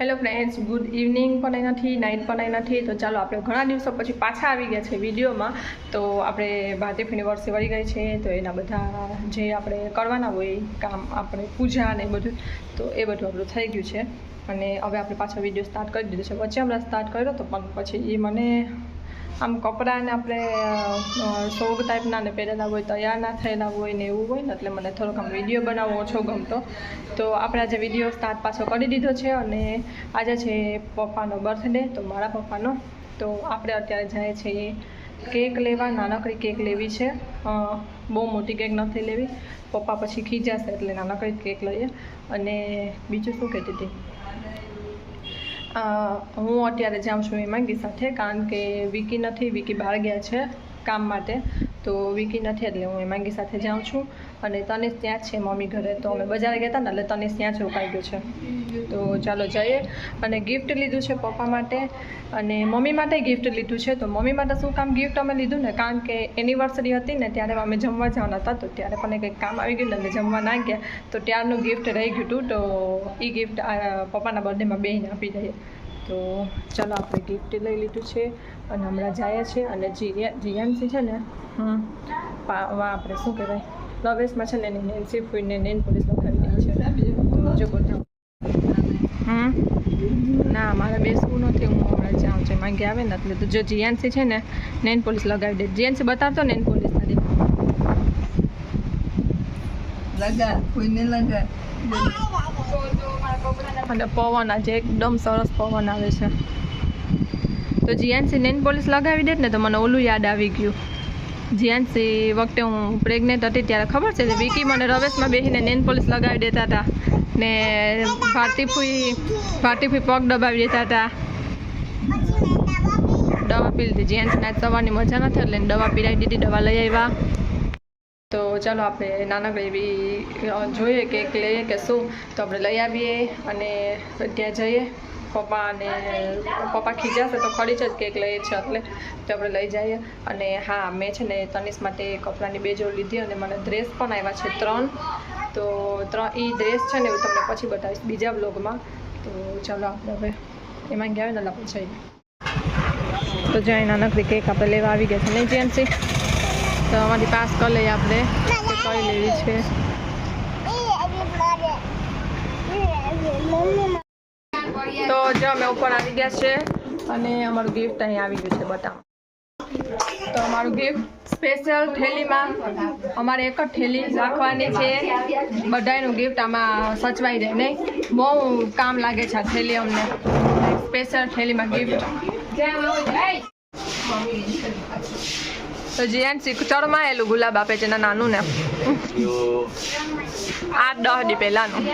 Hello friends good evening પણ અહીં નથી નાઇટ પણ અહીં નથી તો ચાલો આપણે ઘણા દિવસો પછી પાછા આવી ગયા છે વિડીયોમાં. તો આપણે ભારતીય યુનિવર્સિટી વળી ગઈ છે, તો એના બધા જે આપણે કરવાના હોય, કામ આપણે, પૂજા ને એ બધું, તો એ બધું આપણું થઈ ગયું છે. અને હવે આપણે પાછો વીડિયો સ્ટાર્ટ કરી દીધો છે. વચ્ચે હમણાં સ્ટાર્ટ કર્યો તો પણ પછી એ મને આમ કપડાને આપણે સોગ ટાઈપના ને પહેરેલા હોય, તૈયાર ના થયેલા હોય ને એવું હોય ને, એટલે મને થોડોક આમ વીડિયો બનાવવો ઓછો ગમતો. તો આપણે આજે વીડિયો સ્ટાર્ટ પાછો કરી દીધો છે અને આજે છે પપ્પાનો બર્થડે તો મારા પપ્પાનો. તો આપણે અત્યારે જાય છીએ કેક લેવા, નાનકડી કેક લેવી છે. બહુ મોટી કેક નથી લેવી. પપ્પા પછી ખીજાશે એટલે નાનકડી કેક લઈએ. અને બીજું શું કહેતી હતી? હું અત્યારે જાઉં છું હેમાંગી સાથે, કારણ કે વિકી નથી, વિકી બહાર ગયા છે કામ માટે. તો વિકી નથી એટલે હું હેમાંગી સાથે જાઉં છું. અને તનેશ ત્યાં છે મમ્મી ઘરે. તો અમે બજારે ગયા હતા ને એટલે તનેશ ત્યાં જ રોકાઈ ગયો છે. તો ચાલો જઈએ. અને ગિફ્ટ લીધું છે પપ્પા માટે. અને મમ્મી માટે ગિફ્ટ લીધું છે. તો મમ્મી માટે શું કામ ગિફ્ટ અમે લીધું ને? કારણ કે એનિવર્સરી હતી ને ત્યારે અમે જમવા જવાના હતા. તો ત્યારે પણ કંઈક કામ આવી ગયું ને અમે જમવા ના ગયા. તો ત્યારનું ગિફ્ટ રહી ગયું હતું. તો એ ગિફ્ટ પપ્પાના બર્થડેમાં બેહીને આપી દઈએ. તો ચાલો આપણે ગિફ્ટ લઈ લીધું છે. અને હમણાં જાય છે અને જીયા જીયાનસી છે ને, હમ આપણે શું કહેવાય? લવેશમાં છે ને એની નેન્સી ફૂઈને નેન પોલીસ લખાવી દઈ છે હમ ના મારે બેસવું નથી હું હમણાં જાઉં છું માંગે આવે ને એટલે તો જો જીએનસી છે ને નેન પોલીસ લગાવી દે જીએનસી બતાવતો નેન પોલીસ તારી લગા કોઈને લગા અને પવન આજે એકદમ સરસ પવન આવે છે તો જીએનસી નેન પોલીસ લગાવી દે ને તો મને ઓલું યાદ આવી ગયું જીયાનસી વખતે હું પ્રેગ્નેન્ટ હતી ત્યારે ખબર છે વિકી મને રવેશમાં બેસીને નેન પોલીસ લગાવી દેતા હતા. ને ભારતીફુઈ ભારતીફુઈ પગ દબાવી દેતા હતા. દવા પી લીધી. જ્યાંથી આજ સવારની મજા નથી એટલે દવા પીરાવી દીધી, દવા લઈ આવ્યા. તો ચાલો આપણે નાનકડી એવી જોઈએ કે લઈએ કે શું. તો આપણે લઈ આવીએ અને ત્યાં જઈએ. પપ્પા અને પપ્પા ખીજાશે તો ખરી જ કેક લઈએ છીએ એટલે તો આપણે લઈ જઈએ અને હા મેં છે ને તનિષ માટે કપડાની બે જોડ લીધી અને મને ડ્રેસ પણ આવ્યા છે ત્રણ તો ત્રણ એ ડ્રેસ છે ને હું તમને પછી બતાવીશ બીજા બ્લોગમાં તો ચાલો આપણે હવે એમાં ગયા ને આપણે જઈએ તો જ્યાં નાનકડી કેક આપણે લેવા આવી ગયા છે નહીં જેન્સી તો અમારી પાસ કરી લઈએ આપણે કે કઈ લેવી છે તો જો અમે ઉપર આવી ગયા છે અને અમારું ગિફ્ટ અહીં આવી ગયું છે બતાવો. તો અમારું ગિફ્ટ સ્પેશિયલ થેલીમાં અમારે એક જ થેલી રાખવાની છે. બધાયનું ગિફ્ટ આમાં સચવાઈ જાય નહીં. બહુ કામ લાગે છે આ થેલી અમને. સ્પેશિયલ થેલીમાં ગિફ્ટ તો જીએનસી ચડમાં એલું ગુલાબ આપે છે નાનું ને. આ દસ દી પહેલાનું.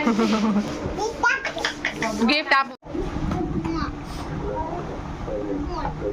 ગિફ્ટ આપું.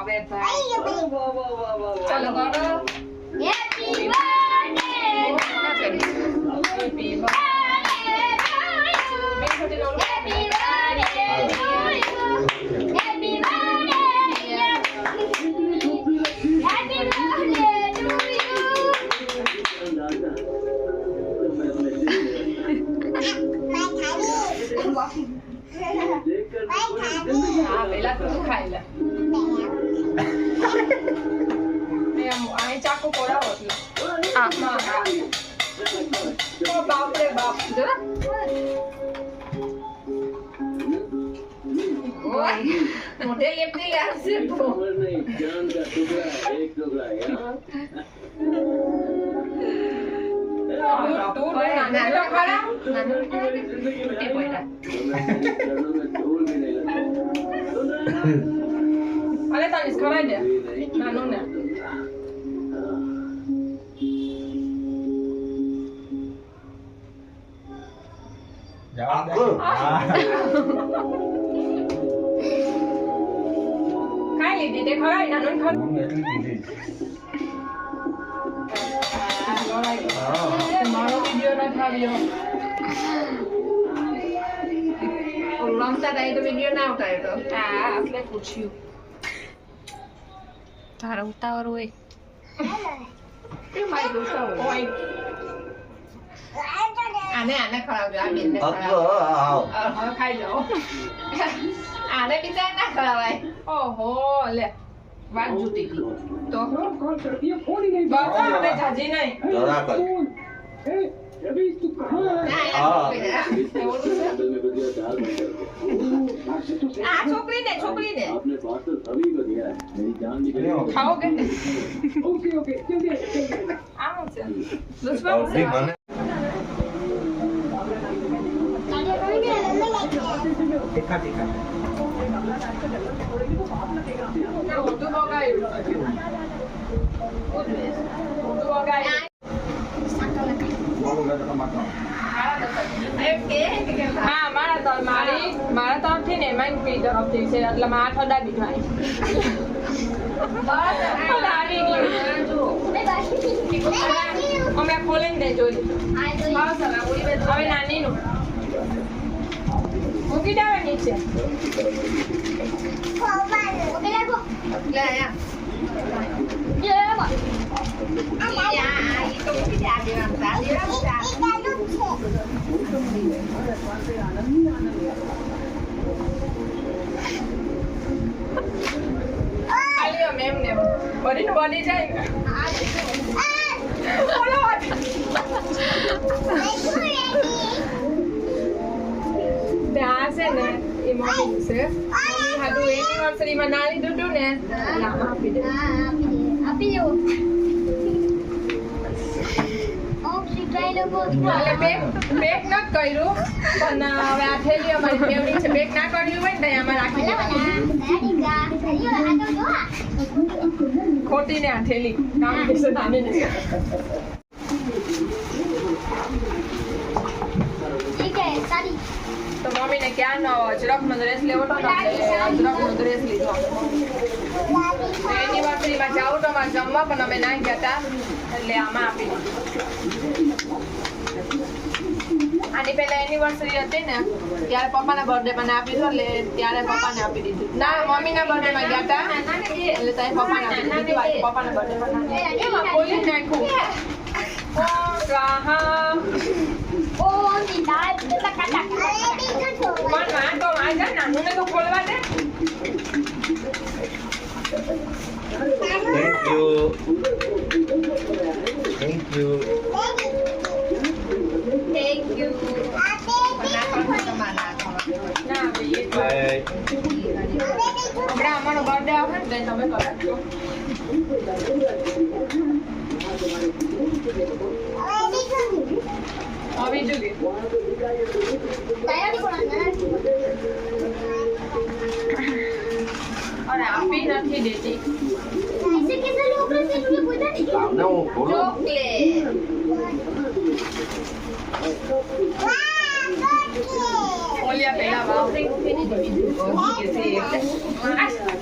Power by. Whoa, whoa, whoa, whoa, whoa. Chalo, gado. Happy birthday. Happy birthday. Happy birthday to you. Happy birthday. Happy birthday. My tummy. My tummy. ચાકુ પડાવો એટલે હા હા ઓ બાપ રે બાપ જરા ઓય મોઢે લેપડી લાવશે તો તું તું નાનું તો ખરા નાનું તૂટી પડ્યા અલે તાnis ખવાઈ દે નાનું ને જવા દે. હા. લીધી તે ખરાઈ નાનું ખર હું એટલી કીધી મારો વીડિયો ન થાવ્યો રમતા હતા એ તો વીડિયો ના ઉતાર્યો તો હા એટલે પૂછ્યું તારા ઉતાવળ હોય એ મારી દોસ્તો હોય. કોઈ આને આને ખવડાવજો આ બેનને ખવડાવજો. આવ હવે ખાઈ જાઓ. આને બિચારા ના ખવડાવાય. ઓહો લે વાત જુતી ગઈ. તો? બસ હવે જાજી નહીં. જરા કર. ના, હા. એના છોકરીને. આ છોકરીને છોકરીને. ખાઓ કે આમ છે. દુશ્મન છે મારા તર મારી તરફથી ને એમાં પી તરફથી છે એટલે મારા થોડા બીજવાય અમે ખોલીને દે જોઈ હવે નાનીનું મૂકી દે હવે નીચે લે આયા. આ, ઈ તો મૂકી દે આ દેવાનું. આ દેવાનું છે આ. ખાલી અમે એમ ને બનીને બની જાય ને બોલો વાત. તે આ છે ને એ મમ્મી છે. મમ્મી હાટુ એનિવર્સરીમાં ના લીધું હતું ને એટલે આપી દે. બેક બેક ન કર્યું પણ હવે આ થેલી અમારી ફેવરી છે. બેક ના કર્યું હોય ને ત્યાં આમાં રાખી ખોટી ને આ થેલી. કામ ને તો મમ્મીને ક્યાં નો અજરકનો ડ્રેસ લેવો હતો ને અજરકનો ડ્રેસ લીધો. તો એનિવર્સરીમાં જાઉં તો અમારે જમવા પણ અમે ના ગયા હતા એટલે આમાં આપી દીધું. આની પહેલા એનિવર્સરી હતી ને ત્યારે પપ્પાના બર્થડે મને આપી દીધો એટલે ત્યારે પપ્પાને આપી દીધું. ના મમ્મીના બર્થડે માં ગયા હતા એટલે ત્યારે પપ્પાને આપી દીધું. પપ્પાના બર્થડે ખોલી નાખ્યું. ઓ રાહા પણ આ તો આ જા નાનું ને તો ખોલવા દે thank you thank you Thank you. બનાવવાનું તમારે ના ખવડાવવાનું. ના ભાઈ એ તો બાય હમણાં અમારો બર્થડે આવે ને એટલે તમે કરાવજો આપી નથી દેતી લાવને હું ખોલું Chocolate. ઓલિયા પેલા વાવ કે છે? એટલે.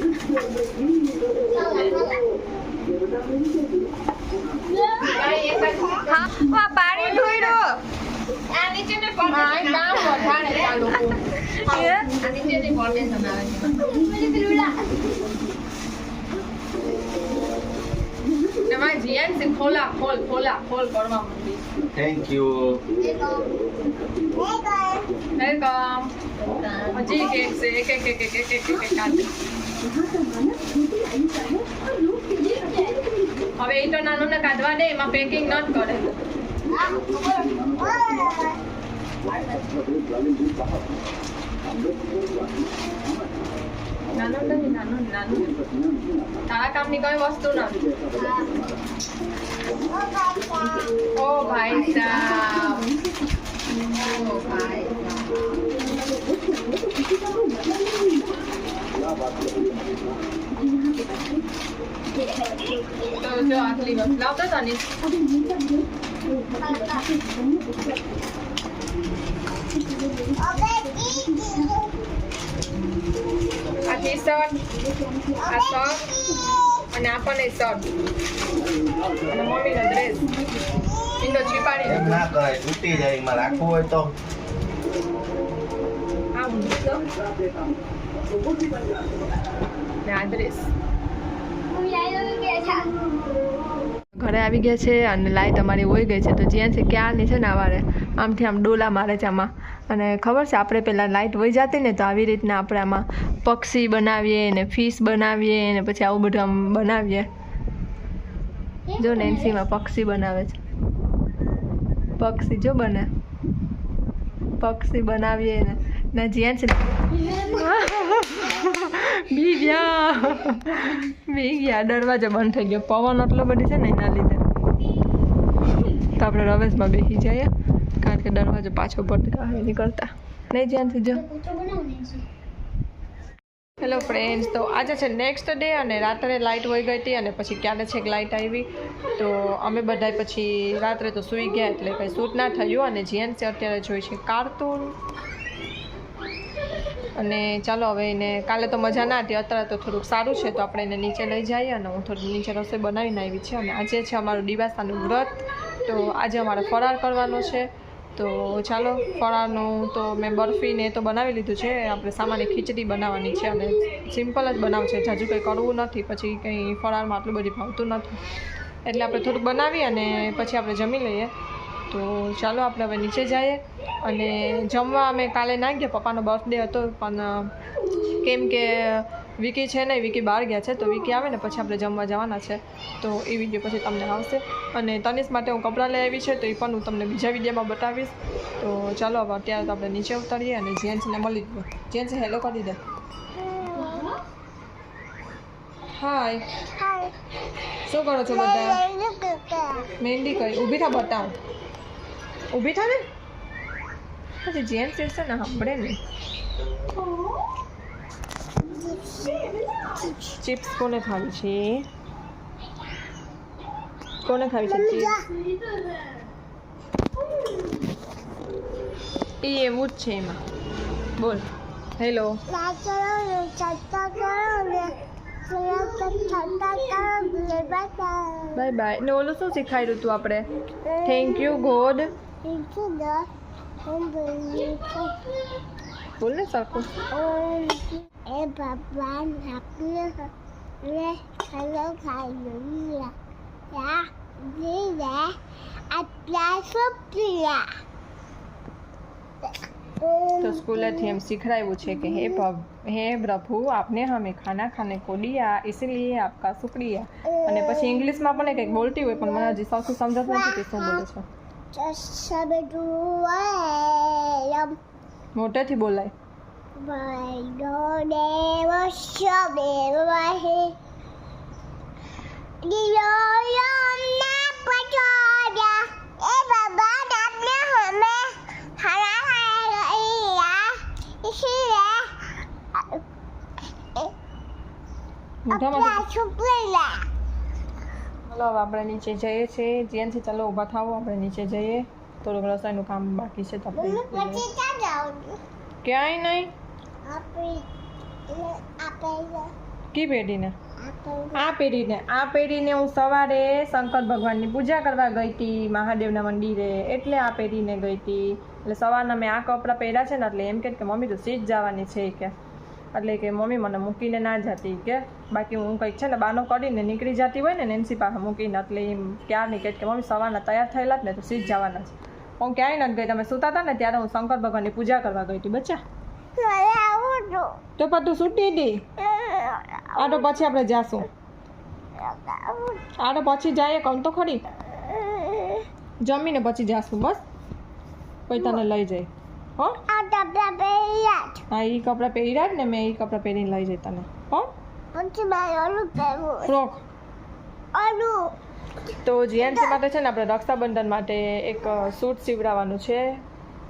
ભાઈ, એક જ. પાણી ઢોળ્યો આ નીચેની foundation કામ વધારે ચાલુ આ નીચેની foundation આવે છે. એમાં જીએન છે ખોલા ખોલ ખોલા ખોલ કરવા માંડી થેન્ક યુ વેલકમ હજી કેક છે એક એક એક એક એક એક એક કાઢે હવે એ તો નાનું ને કાઢવા દે એમાં પેકિંગ ન જ કરે નાનું નથી નાનું નાનું તારા કામની કઈ વસ્તુ નથી ઓ ભાઈ સાહેબ ઓ ભાઈ. તો જો આટલી વસ્તુ લાવતો હતો ને આ ટી શર્ટ આ શર્ટ અને આ પણ એ શર્ટ અને મમ્મીનો ડ્રેસ ઇન્ડો છીપાડી ના કરાય તૂટી જાય એમાં રાખવું હોય તો. આ ઊંધું ને આ ડ્રેસ ઘરે આવી ગયા છે અને લાઈટ અમારી હોઈ ગઈ છે. તો જ્યાં છે ક્યાંની છે ને અમારે. આમથી આમ ડોલા મારે છે આમાં. અને ખબર છે આપણે પહેલાં લાઈટ વહી જતી ને તો આવી રીતના આપણે આમાં પક્ષી બનાવીએ ને ફિશ બનાવીએ ને પછી આવું બધું આમ બનાવીએ. જો નેન્સીમાં પક્ષી બનાવે છે. પક્ષી જો બને. પક્ષી બનાવીએ ને. ને c'est... બી ગયા બી ગયા દરવાજો બંધ થઈ ગયો પવન એટલો બધી છે ને એના લીધે તો આપણે રવેશમાં બેસી જઈએ કારણ કે દરવાજો પાછો ભટકા નીકળતા નહીં જ્યાંથી જો હેલો ફ્રેન્ડ્સ તો આજે છે નેક્સ્ટ ડે અને રાત્રે લાઇટ વહી ગઈ હતી અને પછી ક્યારે છેક લાઇટ આવી. તો અમે બધા પછી રાત્રે તો સૂઈ ગયા એટલે કંઈ શૂટ ના થયું અને જીએનસી અત્યારે જોઈ છે કાર્ટૂન અને ચાલો હવે એને કાલે તો મજા ના હતી, અત્યારે તો થોડુંક સારું છે, તો આપણે એને નીચે લઈ જઈએ અને હું થોડું નીચે રસોઈ બનાવીને આવી છે. અને આજે છે અમારું દિવાસાનું વ્રત, તો આજે અમારે ફરાર કરવાનો છે. તો ચાલો, ફરાળનું તો મેં બરફી ને એ તો બનાવી લીધું છે, આપણે સામાન્ય ખીચડી બનાવવાની છે અને સિમ્પલ જ બનાવશે છે કંઈ કરવું નથી, પછી કંઈ ફરાળમાં આટલું બધું ભાવતું નથી. એટલે આપણે થોડુંક બનાવી અને પછી આપણે જમી લઈએ. તો ચાલો આપણે હવે નીચે જઈએ. અને જમવા અમે કાલે ના ગયા પપ્પાનો બર્થડે હતો પણ કેમ કે વિકી છે ને વિકી બહાર ગયા છે તો વિકી આવે ને પછી આપણે જમવા જવાના છે. તો એ વીડિયો પછી તમને આવશે. અને તનિષ માટે હું કપડાં લઈ આવી છે તો એ પણ હું તમને બીજા વિડીયોમાં બતાવીશ. તો ચાલો હવે અત્યારે તો આપણે નીચે ઉતરીએ અને જેન્ટ્સને મળી દઉં જેન્ટ્સ હેલો કરી દે. હાય શું કરો છો બધા? મહેંદી કઈ ઊભી થા બતાવું. ઊભી થા ને? પછી જેમ છે ને, સાંભળે ને. ચિપ્સ કોને ખાવી છે? કોને ખાવી છે એ એવું જ છે એમાં. બોલ. હેલો. Bye bye. ને ઓલું શું શીખાયું તું આપણે? થેન્ક યુ ગોડ ત્રણસો દસ બોલને સરખું એ ભગવાન આપણે ખાલો ખાઈ લીધા અઠારસો તો સ્કૂલેથી એમ શીખડાયું છે કે હે હે પ્રભુ આપને હમે ખાના ખાને કો દિયા ઇસલીએ આપકા શુક્રિયા અને પછી ઇંગ્લિશમાં પણ કંઈક બોલતી હોય પણ મને હજી સૌથી સમજાતું નથી કે શું બોલે છે? મોટેથી બોલાય E મોઢામાં ચાલો હવે આપણે નીચે જઈએ છીએ જ્યાંથી ચાલો ઊભા થાવો આપણે નીચે જઈએ. થોડુંક રસોઈનું કામ બાકી છે તો ક્યાંય નહીં. કી પેઢીને? આ પેઢીને. આ પેઢીને હું સવારે શંકર ભગવાનની પૂજા કરવા ગઈ હતી મહાદેવના મંદિરે. એટલે આ પેઢીને ગઈ હતી એટલે સવારના મેં આ કપડાં પહેર્યા છે ને એટલે એમ કે કે મમ્મી તો સીજ જવાની છે કે એટલે કે મમ્મી મને મૂકીને ના જતી કે બાકી હું કંઈક છે ને બાનો કરીને નીકળી જતી હોય ને નેન્સી પાસે મૂકીને એટલે એમ ક્યારની કે મમ્મી સવારના તૈયાર થયેલા જ ને તો સીધ જવાના છે. હું ક્યાંય નથી ગઈ તમે સૂતા હતા ને ત્યારે હું શંકર ભગવાનની પૂજા કરવા ગઈ હતી બચ્ચા. તો પણ તું સૂટી હતી? આ તો પછી આપણે જાશું. આ તો પછી જાય કહું તો ખરી. જમીને પછી જાશું બસ. પછી તને લઈ જાય. હો. ada bebelat. હા એ કપડાં પહેરી રાખ ને મેં એ કપડાં પહેરીને લઈ જઈ તને. હો. lu baru. Frock Aduh. તો જીએનસી માટે છે ને આપણે રક્ષાબંધન માટે એક સૂટ સીવડાવવાનું છે.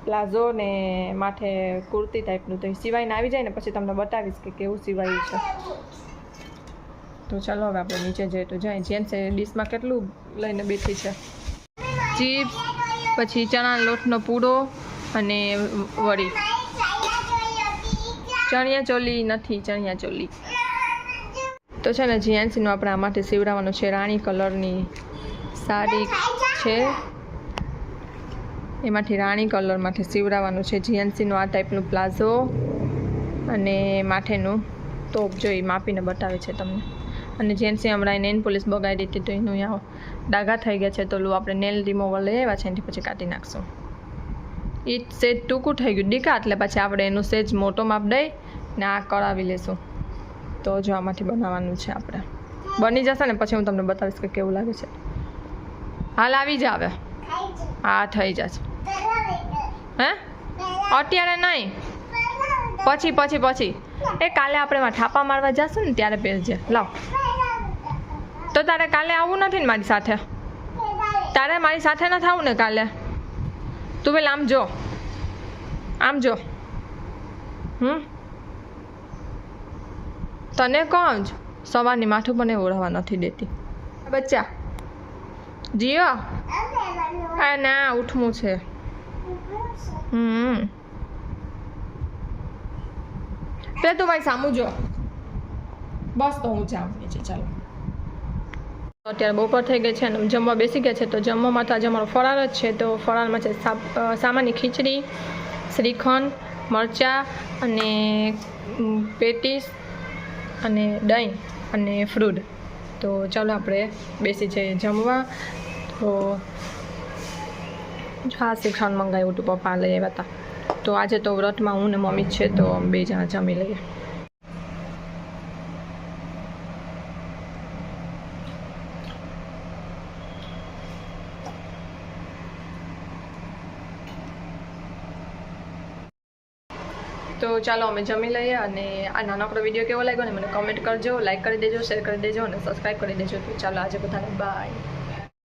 પ્લાઝો ને માથે કુર્તી ટાઈપનું તો એ સિવાઈને આવી જાય ને પછી તમને બતાવીશ કે કેવું સિવાયું છે. તો ચાલો હવે આપણે નીચે જઈએ તો જાય. જીએનસી ડીશમાં કેટલું લઈને બેઠી છે? ચિપ્સ પછી ચણા લોટનો પૂડો અને pizza. ચણિયા ચોલી નથી, ચણિયા ચોલી. તો છે ને જીએનસીનું આપણે આ માટે સીવડાવવાનું છે, રાણી કલરની સાડી છે. એમાંથી રાણી કલરમાંથી સીવડાવવાનું છે જીએનસીનું આ ટાઈપનું પ્લાઝો અને માથેનું ટોપ જોઈ માપીને બતાવે છે તમને. અને જેન્સી હમણાં નેન પોલીસ બગાડી હતી તો એનું ડાઘા થઈ ગયા છે, તો લો આપણે નેલ રિમૂવર લઈ આવ્યા છે, એનાથી પછી કાઢી નાખશું. એ સેજ ટૂંકું થઈ ગયું. ડીકા એટલે પછી આપણે એનું સેજ મોટો માપ દઈ ને આ કરાવી લેશું. તો જો આમાંથી બનાવવાનું છે આપણે. બની જશે ને, પછી હું તમને બતાવીશ કે કેવું લાગે છે. હાલ આવી જ આવે હા, થઈ જશે. હે? અત્યારે નહીં. પછી પછી પછી. એ કાલે આપણે થાપા મારવા જશું ને, ત્યારે પહેરજે. લાવ. તો તારે કાલે આવવું નથી ને મારી સાથે? તારે મારી સાથે નથી આવું ને કાલે? તું પેલા આમ જો. આમ જો. હમ? તને કોણ જ સવારની માથું એ ઓળવા નથી દેતી. બચ્ચા. જીઓ? આ ના ઉઠવું છે. હમ. તે તું ભાઈ સામું જો. બસ તો હું જાઉં નીચે, ચાલો. અત્યારે બપોર થઈ ગઈ છે અને જમવા બેસી ગયા છે. તો જમવામાં તો આજે અમારો ફરાર જ છે. તો ફરાળમાં છે સામાન્ય ખીચડી, શ્રીખંડ, મરચાં અને પેટીસ અને દહીં અને ફ્રૂટ. તો ચાલો આપણે બેસી જઈએ જમવા. તો હા, શ્રીખંડ મંગાવ્યું હતું પપ્પા લઈ આવ્યા હતા. તો આજે તો વ્રતમાં હું ને મમ્મી જ છે. તો બે જણા જમી લઈએ. ચાલો અમે જમી લઈએ અને આ નાનકડો વીડિયો કેવો લાગ્યો ને મને કમેન્ટ કરજો લાઈક કરી દેજો શેર કરી દેજો અને સબસ્ક્રાઈબ કરી દેજો. તો ચાલો આજે બધાને બાય